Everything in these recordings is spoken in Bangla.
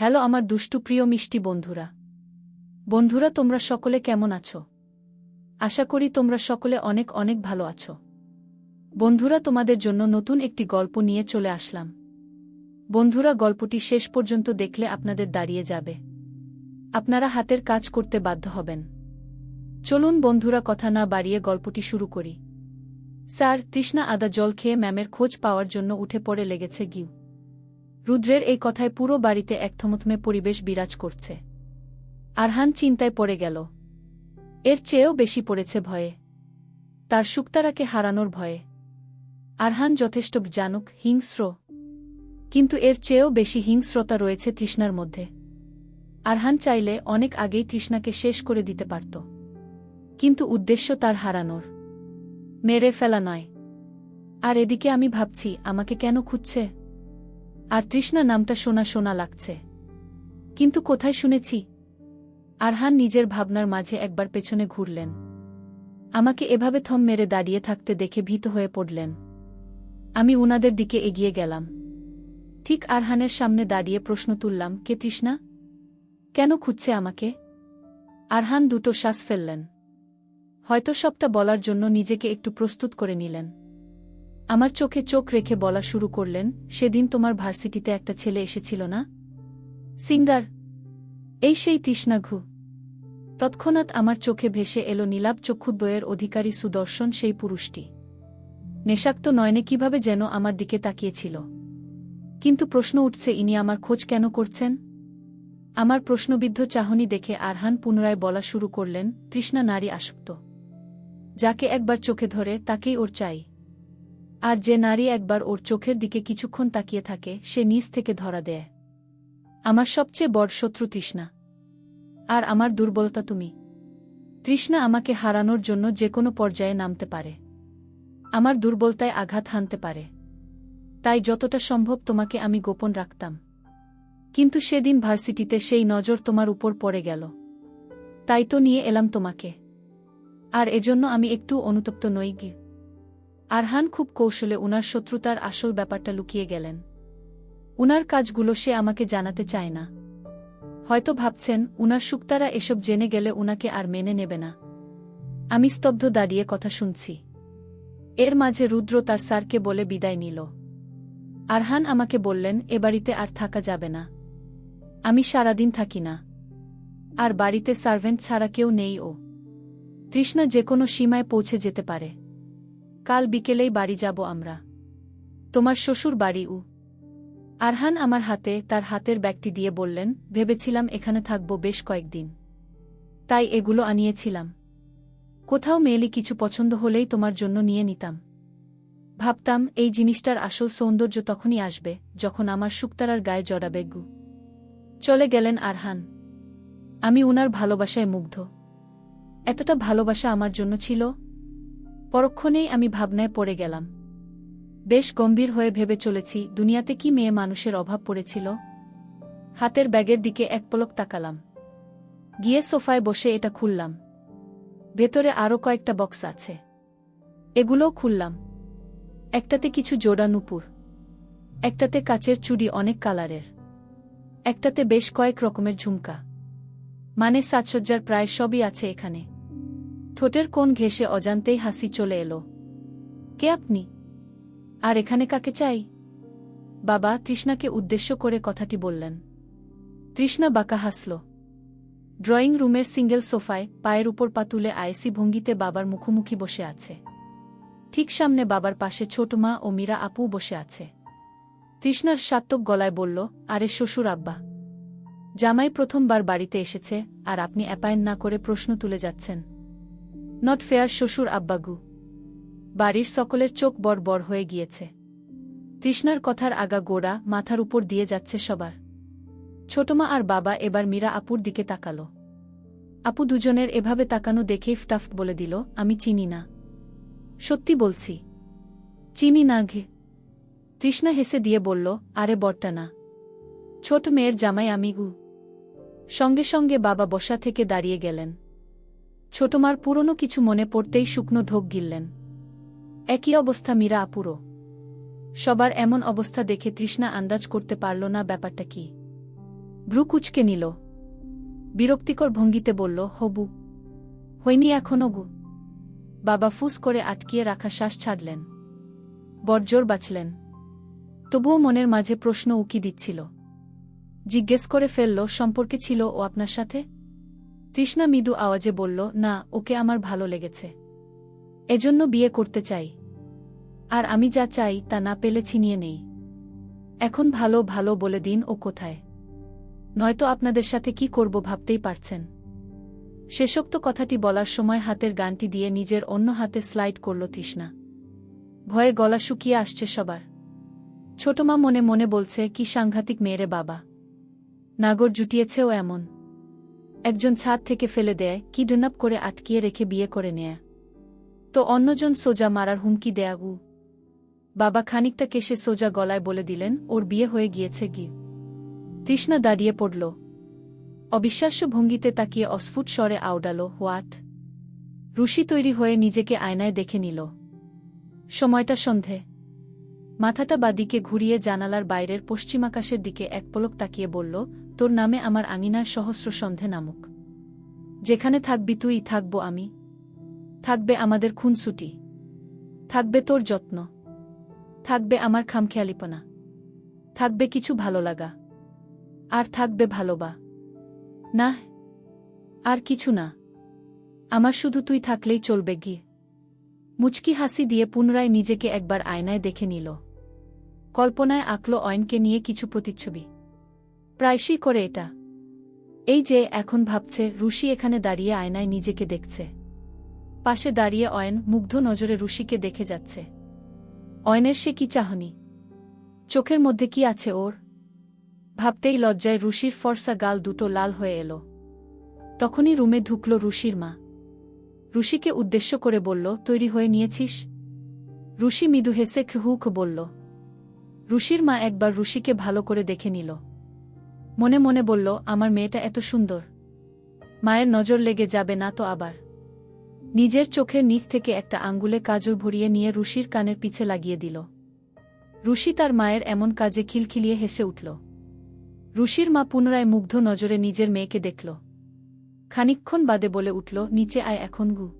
হ্যালো আমার দুষ্টু প্রিয় মিষ্টি বন্ধুরা। বন্ধুরা, তোমরা সকলে কেমন আছো? আশা করি তোমরা সকলে অনেক অনেক ভালো আছো। বন্ধুরা, তোমাদের জন্য নতুন একটি গল্প নিয়ে চলে আসলাম। বন্ধুরা, গল্পটি শেষ পর্যন্ত দেখলে আপনাদের দাঁড়িয়ে যাবে। আপনারা হাতের কাজ করতে বাধ্য হবেন। চলুন বন্ধুরা, কথা না বাড়িয়ে গল্পটি শুরু করি। স্যার, তৃষ্ণা আদা জল খেয়ে ম্যামের খোঁজ পাওয়ার জন্য উঠে পড়ে লেগেছে গিউ। রুদ্রের এই কথায় পুরো বাড়িতে এক থমথমে পরিবেশ বিরাজ করছে। আরহান চিন্তায় পড়ে গেল। এর চেয়েও বেশি পড়েছে ভয়ে। তার শুক্তারাকে হারানোর ভয়ে। আরহান যথেষ্ট জানুক, হিংস্র। কিন্তু এর চেয়েও বেশি হিংস্রতা রয়েছে তৃষ্ণার মধ্যে। আরহান চাইলে অনেক আগেই তৃষ্ণাকে শেষ করে দিতে পারত। কিন্তু উদ্দেশ্য তার হারানোর। মেরে ফেলা নয়। আর এদিকে আমি ভাবছি, আমাকে কেন খুঁজছে? আর তৃষ্ণা নামটা শোনা শোনা লাগছে। কিন্তু কোথায় শুনেছি? আরহান নিজের ভাবনার মাঝে একবার পেছনে ঘুরলেন। আমাকে এভাবে থম মেরে দাঁড়িয়ে থাকতে দেখে ভীত হয়ে পড়লেন। আমি উনাদের দিকে এগিয়ে গেলাম। ঠিক আরহানের সামনে দাঁড়িয়ে প্রশ্ন তুললাম, কে তৃষ্ণা? কেন খুঁজছে আমাকে? আরহান দুটো শ্বাস ফেললেন। হয়তো সবটা বলার জন্য নিজেকে একটু প্রস্তুত করে নিলেন। আমার চোখে চোখ রেখে বলা শুরু করলেন, সেদিন তোমার ভার্সিটিতে একটা ছেলে এসেছিল না? সিঙ্গার। এই সেই তৃষ্ণাঘু। তৎক্ষণাৎ আমার চোখে ভেসে এলো নীলাভ চক্ষুদ্বয়ের অধিকারী সুদর্শন সেই পুরুষটি। নেশাক্ত নয়নে কীভাবে যেন আমার দিকে তাকিয়েছিল। কিন্তু প্রশ্ন উঠছে, ইনি আমার খোঁজ কেন করছেন? আমার প্রশ্নবিদ্ধ চাহনি দেখে আরহান পুনরায় বলা শুরু করলেন, তৃষ্ণা নারী আসক্ত। যাকে একবার চোখে ধরে তাকেই ওর চাই। আর যে নারী একবার ওর চোখের দিকে কিছুক্ষণ তাকিয়ে থাকে, সে নিজ থেকে ধরা দেয়। আমার সবচেয়ে বড় শত্রু তৃষ্ণা। আর আমার দুর্বলতা তুমি। তৃষ্ণা আমাকে হারানোর জন্য যে কোনো পর্যায়ে নামতে পারে। আমার দুর্বলতায় আঘাত হানতে পারে। তাই যতটা সম্ভব তোমাকে আমি গোপন রাখতাম। কিন্তু সেদিন ভার্সিটিতে সেই নজর তোমার উপর পড়ে গেল। তাই তো নিয়ে এলাম তোমাকে। আর এজন্য আমি একটু অনুতপ্ত নই গি আরহান খুব কৌশলে উনার শত্রুতার আসল ব্যাপারটা লুকিয়ে গেলেন। উনার কাজগুলো সে আমাকে জানাতে চায় না। হয়তো ভাবছেন, উনার শুক্তারা এসব জেনে গেলে উনাকে আর মেনে নেবে না। আমি স্তব্ধ দাঁড়িয়ে কথা শুনছি। এর মাঝে রুদ্র তার স্যারকে বলে বিদায় নিল। আরহান আমাকে বললেন, এ বাড়িতে আর থাকা যাবে না। আমি সারাদিন থাকি না। আর বাড়িতে সার্ভেন্ট ছাড়া কেউ নেই ও। তৃষ্ণা যে কোনো সীমায় পৌঁছে যেতে পারে। কাল বিকেলেই বাড়ি যাব আমরা। তোমার শ্বশুর বাড়ি উ। আরহান আমার হাতে তার হাতের ব্যাগটি দিয়ে বললেন, ভেবেছিলাম এখানে থাকব বেশ কয়েকদিন। তাই এগুলো আনিয়েছিলাম। কোথাও মেয়েলি কিছু পছন্দ হলেই তোমার জন্য নিয়ে নিতাম। ভাবতাম, এই জিনিসটার আসল সৌন্দর্য তখনই আসবে, যখন আমার শুক্তারার গায়ে জড়াবে গু। চলে গেলেন আরহান। আমি উনার ভালোবাসায় মুগ্ধ। এতটা ভালোবাসা আমার জন্য ছিল পরক্ষণেই আমি ভাবনায় পড়ে গেলাম। বেশ গম্ভীর হয়ে ভেবে চলেছি, দুনিয়াতে কি মেয়ে মানুষের অভাব পড়েছিল? হাতের ব্যাগের দিকে এক পলক তাকালাম। গিয়ে সোফায় বসে এটা খুললাম। ভেতরে আরও কয়েকটা বক্স আছে। এগুলোও খুললাম। একটাতে কিছু জোড়া নুপুর একটাতে কাচের চুড়ি অনেক কালারের, একটাতে বেশ কয়েক রকমের ঝুমকা। মানে সাজসজ্জার প্রায় সবই আছে এখানে। ঠোঁটের কোন ঘেসে অজান্তেই হাসি চলে এলো। কে আপনি? আর এখানে কাকে চাই? বাবা তৃষ্ণাকে উদ্দেশ্য করে কথাটি বললেন। তৃষ্ণা বাঁকা হাসল। ড্রয়িং রুমের সিঙ্গেল সোফায় পায়ের উপর পা তুলে আয়েসি ভঙ্গিতে বাবার মুখোমুখি বসে আছে। ঠিক সামনে বাবার পাশে ছোট মা ও মীরা আপু বসে আছে। তৃষ্ণার সাত্তক গলায় বলল, আরে শ্বশুর আব্বা, জামাই প্রথমবার বাড়িতে এসেছে আর আপনি অ্যাপায়েন্ট না করে প্রশ্ন তুলে যাচ্ছেন। নট ফেয়ার শ্বশুর আব্বাগু। বাড়ির সকলের চোখ বড় হয়ে গিয়েছে। তৃষ্ণার কথার আগা গোড়া মাথার উপর দিয়ে যাচ্ছে সবার। ছোটমা আর বাবা এবার মীরা আপুর দিকে তাকাল। আপু দুজনের এভাবে তাকানো দেখেই ফটাফ বলে দিল, আমি চিনি না। সত্যি বলছি। চিনি না ঘে? তৃষ্ণা হেসে দিয়ে বলল, আরে বরটা না। ছোট মেয়ের জামাই আমি গু। সঙ্গে সঙ্গে বাবা বসা থেকে দাঁড়িয়ে গেলেন। ছোটমার পুরনো কিছু মনে পড়তেই শুকনো ধোক গিললেন। একই অবস্থা মীরা আপুরো সবার এমন অবস্থা দেখে তৃষ্ণা আন্দাজ করতে পারল না ব্যাপারটা কি। ভ্রু কুচকে নিল। বিরক্তিকর ভঙ্গিতে বলল, হবু হইনি এখনও গু। বাবা ফুস করে আটকিয়ে রাখা শ্বাস ছাড়লেন। বর্জোর বাঁচলেন। তবুও মনের মাঝে প্রশ্ন উকি দিচ্ছিল। জিজ্ঞেস করে ফেলল, সম্পর্কে ছিল ও আপনার সাথে? তৃষ্ণা মৃদু আওয়াজে বলল, না, ওকে আমার ভালো লেগেছে। এজন্য বিয়ে করতে চাই। আর আমি যা চাই তা না পেলে ছিনিয়ে নেই। এখন ভালো ভালো বলে দিন ও কোথায়। নয়তো আপনাদের সাথে কি করব ভাবতেই পারছেন। শেষোক্ত কথাটি বলার সময় হাতের গানটি দিয়ে নিজের অন্য হাতে স্লাইড করল তৃষ্ণা। ভয়ে গলা শুকিয়ে আসছে সবার। ছোটমা মনে মনে বলছে, কি সাংঘাতিক মেয়েরে বাবা। নাগর জুটিয়েছেও এমন। একজন ছাদ থেকে ফেলে দেয়, কি ডুনাপ করে আটকিয়ে রেখে বিয়ে করে নেয়। তো অন্যজন সোজা মারার হুমকি দেয়া গু। বাবা খানিকটা কেসে সোজা গলায় বলে দিলেন, ওর বিয়ে হয়ে গিয়েছে গি। তৃষ্ণা দাঁড়িয়ে পড়ল। অবিশ্বাস্য ভঙ্গিতে তাকিয়ে অস্ফুট স্বরে আউডালো হোয়াট? রুশি তৈরি হয়ে নিজেকে আয়নায় দেখে নিল। সময়টা সন্ধে। মাথাটা বাদিকে ঘুরিয়ে জানালার বাইরের পশ্চিমাকাশের দিকে এক পলক তাকিয়ে বলল, তোর নামে আমার আঙিনায় সহস্র সন্ধে নামুক। যেখানে থাকবি তুই, থাকব আমি। থাকবে আমাদের খুনসুটি। থাকবে তোর যত্ন। থাকবে আমার খামখেয়ালিপনা। থাকবে কিছু ভালো লাগা। আর থাকবে ভালোবা না, আর কিছু না। আমার শুধু তুই থাকলেই চলবে গিয়ে। মুচকি হাসি দিয়ে পুনরায় নিজেকে একবার আয়নায় দেখে নিল। কল্পনায় আঁকল অয়নকে নিয়ে কিছু প্রতিচ্ছবি। প্রায়শই করে এটা। এই যে, এখন ভাবছে রুশি এখানে দাঁড়িয়ে আয়নায় নিজেকে দেখছে। পাশে দাঁড়িয়ে অয়ন মুগ্ধ নজরে রুশিকে দেখে যাচ্ছে। অয়নের সে কি চাহনি? চোখের মধ্যে কি আছে ওর? ভাবতেই লজ্জায় রুশির ফর্সা গাল দুটো লাল হয়ে এলো। তখনই রুমে ঢুকল রুশির মা। রুশিকে উদ্দেশ্য করে বলল, তৈরি হয়ে নিয়েছিস? রুশি মৃদু হেসে হুক বলল রুশির মা একবার রুশিকে ভালো করে দেখে নিল। মনে মনে বলল, আমার মেয়েটা এত সুন্দর। মায়ের নজর লেগে যাবে না তো আবার। নিজের চোখের নিচ থেকে একটা আঙ্গুলে কাজল ভরিয়ে নিয়ে রুশির কানের পিছে লাগিয়ে দিল। রুশি তার মায়ের এমন কাজে খিলখিলিয়ে হেসে উঠল। রুশির মা পুনরায় মুগ্ধ নজরে নিজের মেয়েকে দেখল। খানিক্ষণ বাদে বলে উঠল, নিচে আয় এখন গু।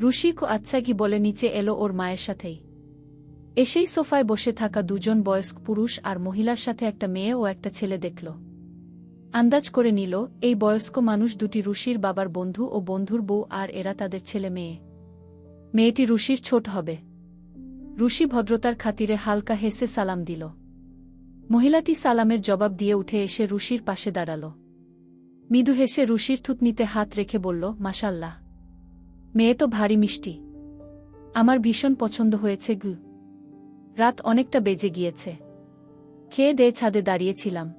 রুশি কো আচ্ছা কি বলে, নিচে এলো ওর মায়ের সাথেই। এসেই সোফায় বসে থাকা দুজন বয়স্ক পুরুষ আর মহিলার সাথে একটা মেয়ে ও একটা ছেলে দেখল। আন্দাজ করে নিল, এই বয়স্ক মানুষ দুটি রুশির বাবার বন্ধু ও বন্ধুর বউ আর এরা তাদের ছেলে মেয়ে। মেয়েটি রুশির ছোট হবে। রুশি ভদ্রতার খাতিরে হালকা হেসে সালাম দিল। মহিলাটি সালামের জবাব দিয়ে উঠে এসে রুশির পাশে দাঁড়াল। মৃদু হেসে রুশির থুতনিতে হাত রেখে বলল মাসাল্লাহ মেয়ে তো ভারী মিষ্টি। আমার ভীষণ পছন্দ হয়েছে গু। রাত অনেকটা বেজে গিয়েছে। খেয়ে দে ছাদে দাঁড়িয়েছিলাম।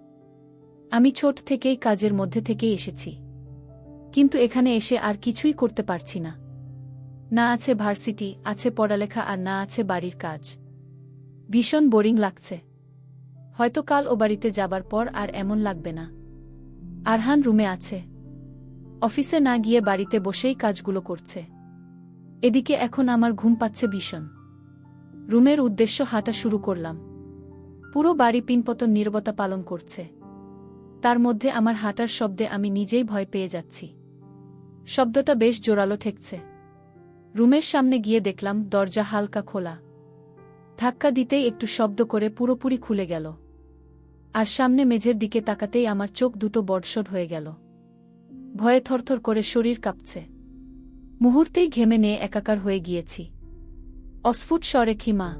আমি ছোট থেকেই কাজের মধ্যে থেকেই এসেছি। কিন্তু এখানে এসে আর কিছুই করতে পারছি না। না আছে ভার্সিটি, আছে পড়ালেখা আর না আছে বাড়ির কাজ। ভীষণ বোরিং লাগছে। হয়তো কাল ও বাড়িতে যাবার পর আর এমন লাগবে না। আরহান রুমে আছে। অফিসে না গিয়ে বাড়িতে বসেই কাজগুলো করছে। এদিকে এখন আমার ঘুম পাচ্ছে ভীষণ। রুমের উদ্দেশ্য হাঁটা শুরু করলাম। পুরো বাড়ি পিনপতন নির্বতা পালন করছে। তার মধ্যে আমার হাঁটার শব্দে আমি নিজেই ভয় পেয়ে যাচ্ছি। শব্দটা বেশ জোরালো ঠেকছে। রুমের সামনে গিয়ে দেখলাম দরজা হালকা খোলা। ধাক্কা দিতেই একটু শব্দ করে পুরোপুরি খুলে গেল। আর সামনে মেঝের দিকে তাকাতেই আমার চোখ দুটো বড়সড় হয়ে গেল। ভয়ে থরথর করে শরীর কাঁপছে। মুহূর্তেই ঘেমে নিয়ে একাকার হয়ে গিয়েছি। অস্ফুট স্বরে মা?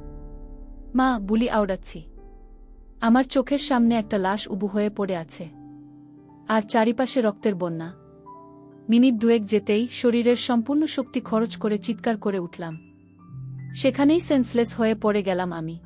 মা, বুলি আওড়াচ্ছি। আমার চোখের সামনে একটা লাশ উবু হয়ে পড়ে আছে। আর চারিপাশে রক্তের বন্যা। মিনিট দুয়েক যেতেই শরীরের সম্পূর্ণ শক্তি খরচ করে চিৎকার করে উঠলাম। সেখানেই সেন্সলেস হয়ে পড়ে গেলাম আমি।